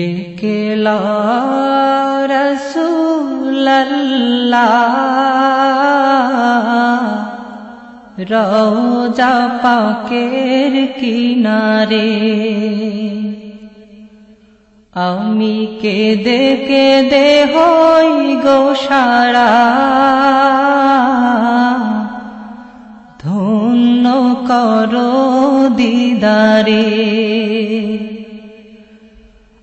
ডেকে রসুল্লাহ রওজা পাকের কিনারে। আমি কেঁদে কেঁদে হই গো সারা। ধন্য করো দিদারে।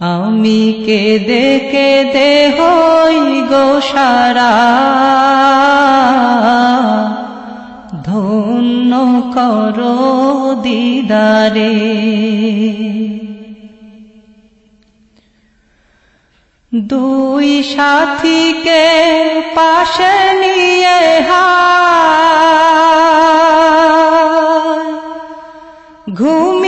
আমি কেঁদে কেঁদে হই গো সারা। ধন্য করো দিদারে। দুই সাথীকে পাশে নিয়ে হায়। ঘুমিয়ে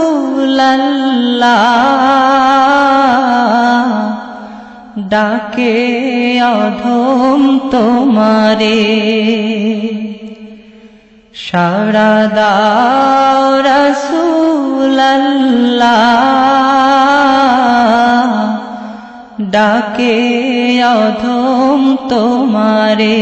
ডাকে অধম তোমারে। সারা দাও রসুল্লাহ ডাকে অধম তোমারে।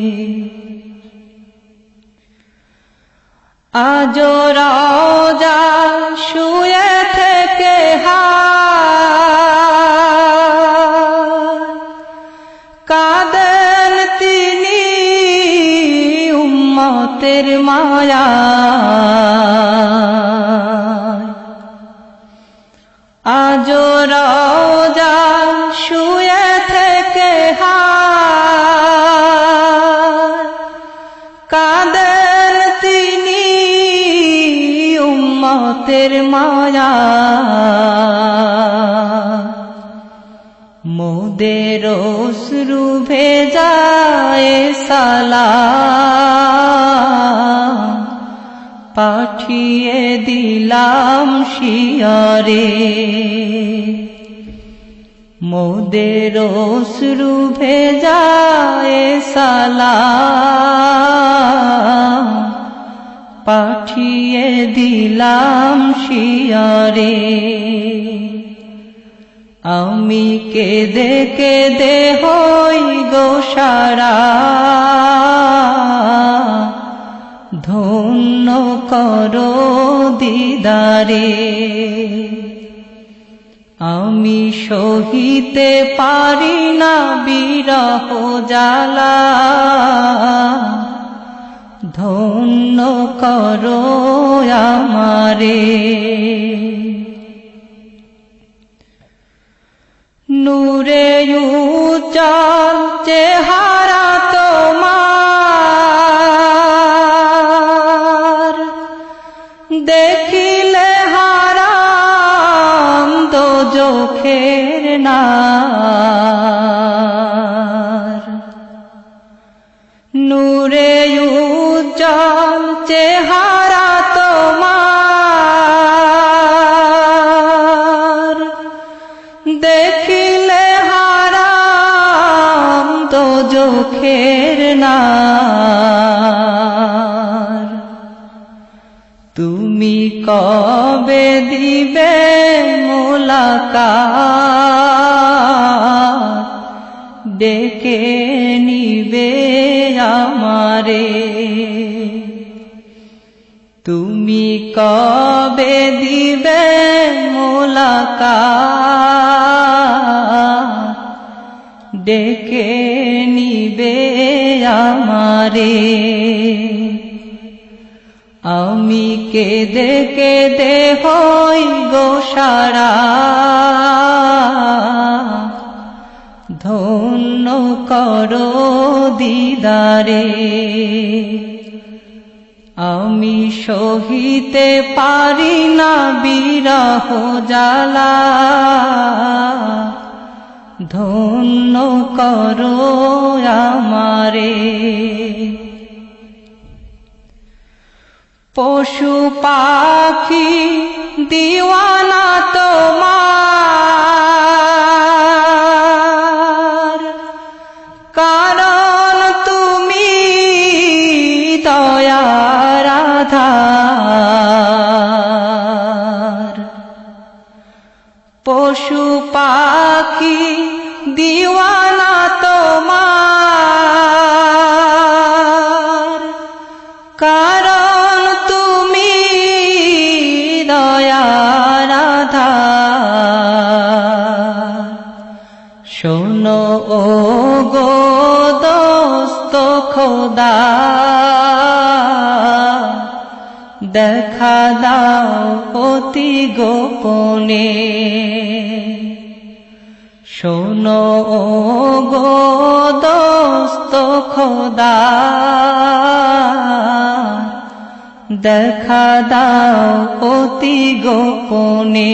আজ রাজা শুয়ে থেকে কাদেন তিনি উম্মতের মায়া। উম্মতের মায়া। মোদের অশ্রু ভেজায় সালা। পাঠিয়ে দিলাম শিয়রে। মোদের অশ্রু ভেজায় সালা। দিলাম শিয়ারে। আমি কেঁদে কেঁদে হই গোসারা ধন্য করো দিদারে। আমি সহিতে পারি না বিরহ জালা ধন্য করো আমারে। নূরে উজ্জ্বল চেহারা তোমার। দেখিলে হারাম দো চোখের নার উজ্জ্বল চেহারা তোমার। দেখিলে হারাম তো জোখের না তুমি কবে দিবে মোলাকা ডেকে নিবে আমারে। তুমি কবে দিবে মোলাকা ডেকে নিবে আমারে। আমি কেঁদে কেঁদে হই গো সারা। ধন্য করো দিদারে। আমি সহিতে পারি না বিরহ জালা ধন্য করো আমারে। পশু পাখি দিওয়ানা খোদা দেখা দাও অতি গোপনে। শোনো গো দোস্ত খোদা। দেখা দাও অতি গোপনে।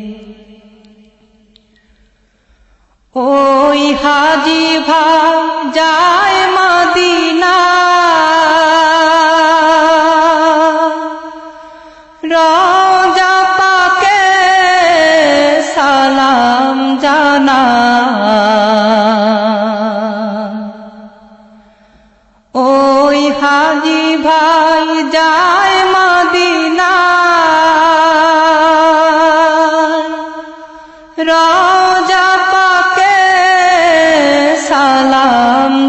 ওই হাজি ভাই যায় মদিনা। রাজা পাকে সালাম জানা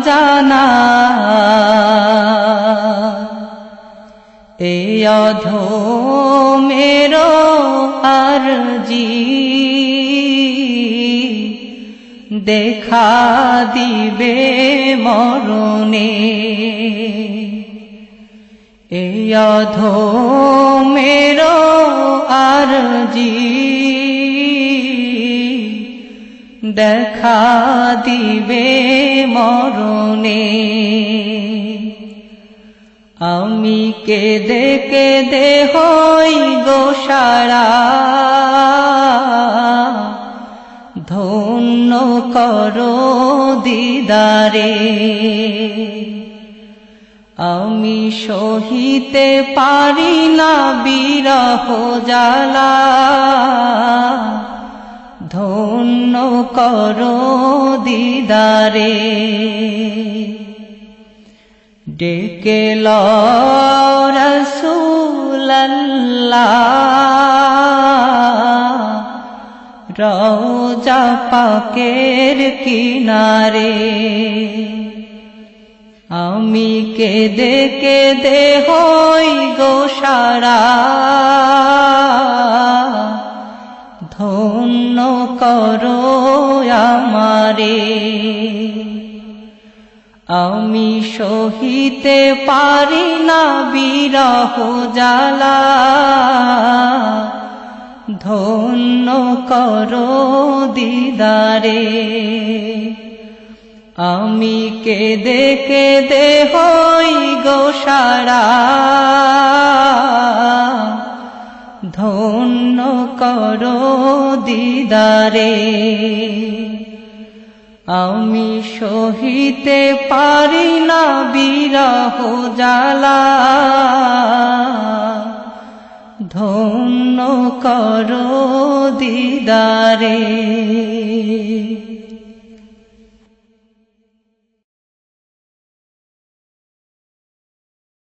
জানা এ অধো মেরো আরজি দেখা দিবে মরণে। এ অধো মেরো আরজি দেখা দিবে মরণে। আমি কেঁদে কেঁদে হই গো সারা। ধন্য করো দিদারে। আমি সহিতে পারি না বিরহ জালা ধন্য কর দিদারে। ডেকে রসুল্লাহ রওজা পাকের কিনারে। আমি কেঁদে কেঁদে হই গো সারা। ধন্য করো আমারে। আমি সহিতে পারি না বিরহ জালা ধন্য করো দিদারে। আমি কেঁদে কেঁদে হই গোসারা ধন্য করো দিদারে। আমি সহিতে পারি না বিরহ জ্বালা। ধন্য করো দিদারে।